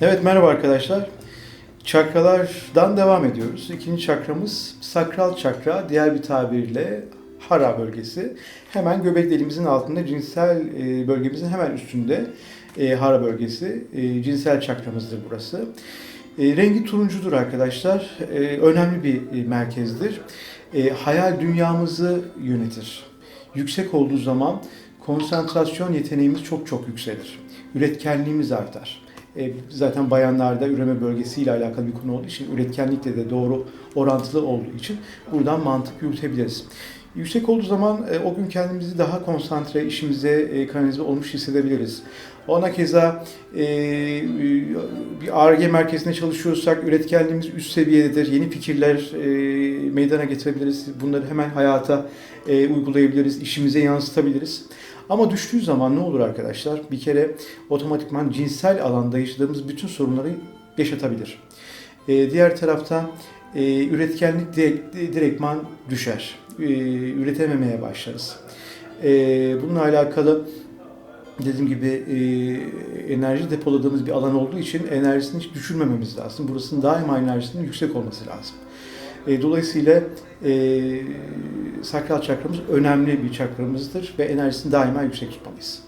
Evet merhaba arkadaşlar. Çakralardan devam ediyoruz. İkinci çakramız sakral çakra, diğer bir tabirle hara bölgesi. Hemen göbek delimizin altında cinsel e, bölgemizin hemen üstünde e, hara bölgesi. E, cinsel çakramızdır burası. Rengi turuncudur arkadaşlar. Önemli bir merkezdir. Hayal dünyamızı yönetir. Yüksek olduğu zaman konsantrasyon yeteneğimiz çok çok yükselir. Üretkenliğimiz artar. E, zaten bayanlarda üreme bölgesiyle alakalı bir konu olduğu için üretkenlikle de doğru orantılı olduğu için buradan mantık yürütebiliriz. Yüksek olduğu zaman e, o gün kendimizi daha konsantre, işimize e, kanalize olmuş hissedebiliriz. Ona keza e, bir ARGE merkezinde çalışıyorsak üretkenliğimiz üst seviyededir. Yeni fikirler e, meydana getirebiliriz. Bunları hemen hayata e, uygulayabiliriz, işimize yansıtabiliriz. Ama düştüğü zaman ne olur arkadaşlar? Bir kere otomatikman cinsel alanda yaşadığımız bütün sorunları yaşatabilir. Ee, diğer tarafta e, üretkenlik direkt, direktman düşer. Ee, üretememeye başlarız. Ee, bununla alakalı dediğim gibi e, enerji depoladığımız bir alan olduğu için enerjisini hiç düşürmememiz lazım. Burasının daima enerjisinin yüksek olması lazım. E, dolayısıyla e, sakral çakramız önemli bir çakramızdır ve enerjisini daima yüksek tutmalıyız.